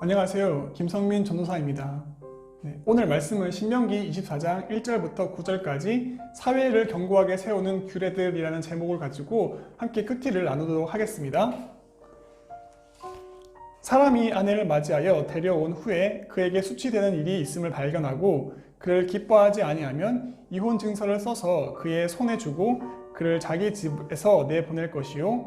안녕하세요. 김성민 전도사입니다. 네, 오늘 말씀은 신명기 24장 1절부터 9절까지 사회를 견고하게 세우는 규례들이라는 제목을 가지고 함께 끝기를 나누도록 하겠습니다. 사람이 아내를 맞이하여 데려온 후에 그에게 수치되는 일이 있음을 발견하고 그를 기뻐하지 아니하면 이혼 증서를 써서 그의 손에 주고 그를 자기 집에서 내보낼 것이요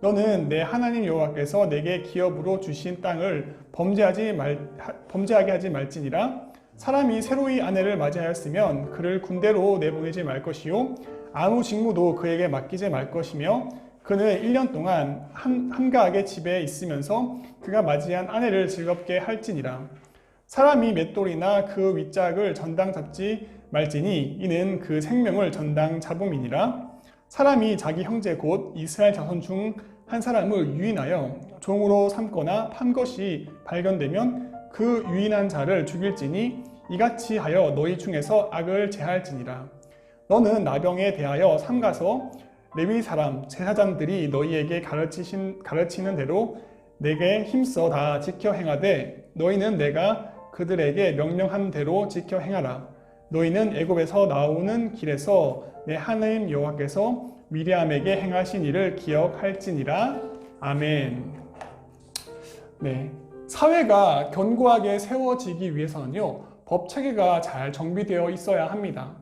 너는 내 하나님 여호와께서 내게 기업으로 주신 땅을 범죄하지 말 하- 범죄하게 하지 말지니라. 사람이 새로이 아내를 맞이하였으면 그를 군대로 내보내지 말 것이요. 아무 직무도 그에게 맡기지 말 것이며 그는 1년 동안 한, 한가하게 집에 있으면서 그가 맞이한 아내를 즐겁게 할지니라. 사람이 맷돌이나 그 윗짝을 전당 잡지 말지니 이는 그 생명을 전당 잡음이니라 사람이 자기 형제 곧 이스라엘 자손 중 한 사람을 유인하여 종으로 삼거나 판 것이 발견되면 그 유인한 자를 죽일지니 이같이 하여 너희 중에서 악을 제할지니라. 너는 나병에 대하여 삼가서 레위 사람 제사장들이 너희에게 가르치신 가르치는 대로 내게 힘써 다 지켜 행하되 너희는 내가 그들에게 명령한 대로 지켜 행하라 너희는 애굽에서 나오는 길에서 내 하나님 여호와께서 미리암에게 행하신 일을 기억할지니라 아멘. 네. 사회가 견고하게 세워지기 위해서는요, 법 체계가 잘 정비되어 있어야 합니다.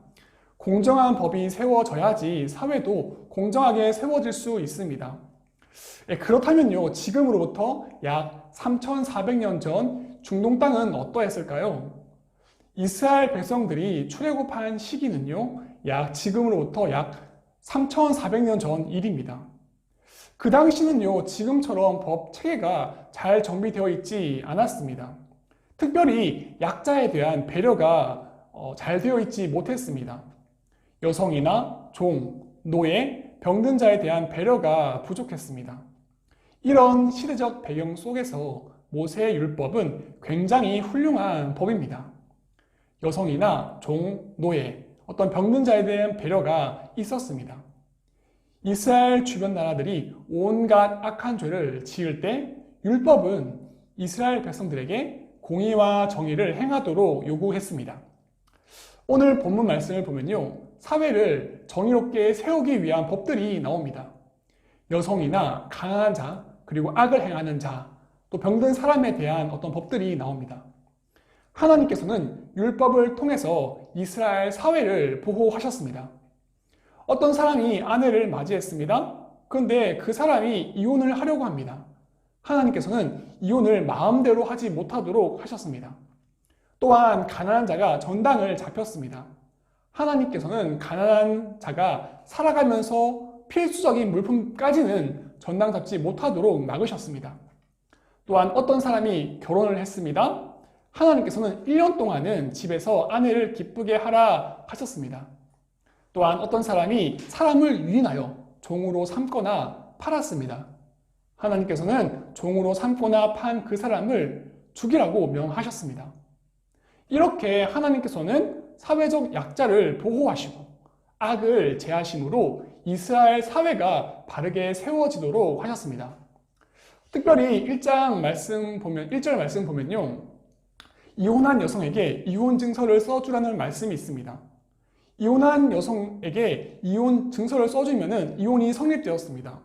공정한 법이 세워져야지 사회도 공정하게 세워질 수 있습니다. 예, 그렇다면요, 지금으로부터 약 3,400년 전 중동 땅은 어떠했을까요? 이스라엘 백성들이 출애굽한 시기는요, 약 지금으로부터 약 3,400년 전 일입니다. 그 당시는요, 지금처럼 법 체계가 잘 정비되어 있지 않았습니다. 특별히 약자에 대한 배려가 어, 잘 되어 있지 못했습니다. 여성이나 종, 노예, 병든 자에 대한 배려가 부족했습니다. 이런 시대적 배경 속에서 모세의 율법은 굉장히 훌륭한 법입니다. 여성이나 종, 노예, 어떤 병든 자에 대한 배려가 있었습니다. 이스라엘 주변 나라들이 온갖 악한 죄를 지을 때 율법은 이스라엘 백성들에게 공의와 정의를 행하도록 요구했습니다. 오늘 본문 말씀을 보면요. 사회를 정의롭게 세우기 위한 법들이 나옵니다. 여성이나 가난한 자, 그리고 악을 행하는 자, 또 병든 사람에 대한 어떤 법들이 나옵니다. 하나님께서는 율법을 통해서 이스라엘 사회를 보호하셨습니다. 어떤 사람이 아내를 맞이했습니다. 그런데 그 사람이 이혼을 하려고 합니다. 하나님께서는 이혼을 마음대로 하지 못하도록 하셨습니다. 또한 가난한 자가 전당을 잡혔습니다. 하나님께서는 가난한 자가 살아가면서 필수적인 물품까지는 전당 잡지 못하도록 막으셨습니다. 또한 어떤 사람이 결혼을 했습니다. 하나님께서는 1년 동안은 집에서 아내를 기쁘게 하라 하셨습니다. 또한 어떤 사람이 사람을 유인하여 종으로 삼거나 팔았습니다. 하나님께서는 종으로 삼거나 판 그 사람을 죽이라고 명하셨습니다. 이렇게 하나님께서는 사회적 약자를 보호하시고 악을 제하심으로 이스라엘 사회가 바르게 세워지도록 하셨습니다. 특별히 1장 말씀 보면 1절 말씀 보면요. 이혼한 여성에게 이혼 증서를 써주라는 말씀이 있습니다. 이혼한 여성에게 이혼 증서를 써주면은 이혼이 성립되었습니다.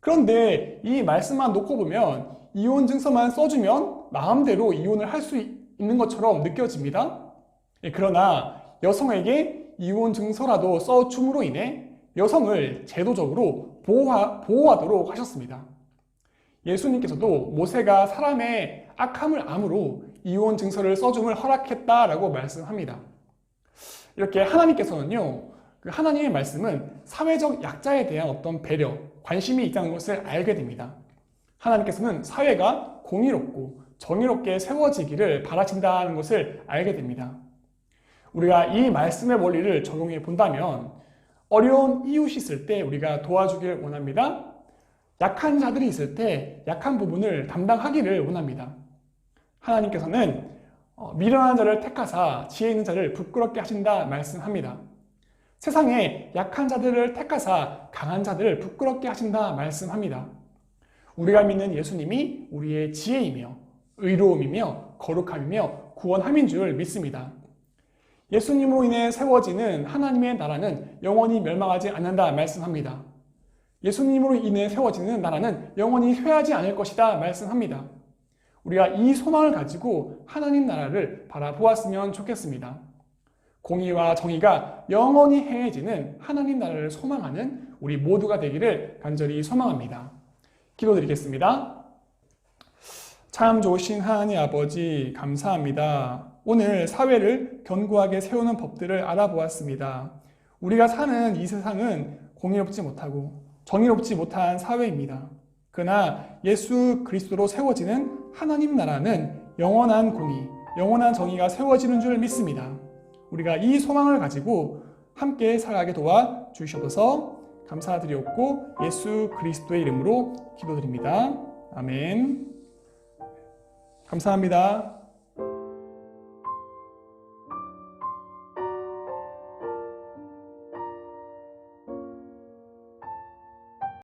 그런데 이 말씀만 놓고 보면 이혼 증서만 써주면 마음대로 이혼을 할 수 있는 것처럼 느껴집니다. 예, 그러나 여성에게 이혼 증서라도 써줌으로 인해 여성을 제도적으로 보호하, 보호하도록 하셨습니다. 예수님께서도 모세가 사람의 악함을 암으로 이혼 증서를 써줌을 허락했다라고 말씀합니다. 이렇게 하나님께서는요, 그 하나님의 말씀은 사회적 약자에 대한 어떤 배려, 관심이 있다는 것을 알게 됩니다. 하나님께서는 사회가 공의롭고 정의롭게 세워지기를 바라신다는 것을 알게 됩니다. 우리가 이 말씀의 원리를 적용해 본다면 어려운 이웃이 있을 때 우리가 도와주길 원합니다. 약한 자들이 있을 때 약한 부분을 담당하기를 원합니다. 하나님께서는 어, 미련한 자를 택하사 지혜 있는 자를 부끄럽게 하신다 말씀합니다. 세상에 약한 자들을 택하사 강한 자들을 부끄럽게 하신다 말씀합니다. 우리가 믿는 예수님이 우리의 지혜이며 의로움이며 거룩함이며 구원함인 줄 믿습니다. 예수님으로 인해 세워지는 하나님의 나라는 영원히 멸망하지 않는다 말씀합니다. 예수님으로 인해 세워지는 나라는 영원히 쇠하지 않을 것이다 말씀합니다. 우리가 이 소망을 가지고 하나님 나라를 바라보았으면 좋겠습니다. 공의와 정의가 영원히 행해지는 하나님 나라를 소망하는 우리 모두가 되기를 간절히 소망합니다. 기도드리겠습니다. 참 좋으신 하나님 아버지 감사합니다. 오늘 사회를 견고하게 세우는 법들을 알아보았습니다. 우리가 사는 이 세상은 공의롭지 못하고 정의롭지 못한 사회입니다. 그러나 예수 그리스도로 세워지는 하나님 나라는 영원한 공의, 영원한 정의가 세워지는 줄 믿습니다. 우리가 이 소망을 가지고 함께 살아가게 도와 주시옵소서 감사드리옵고 예수 그리스도의 이름으로 기도드립니다. 아멘. 감사합니다.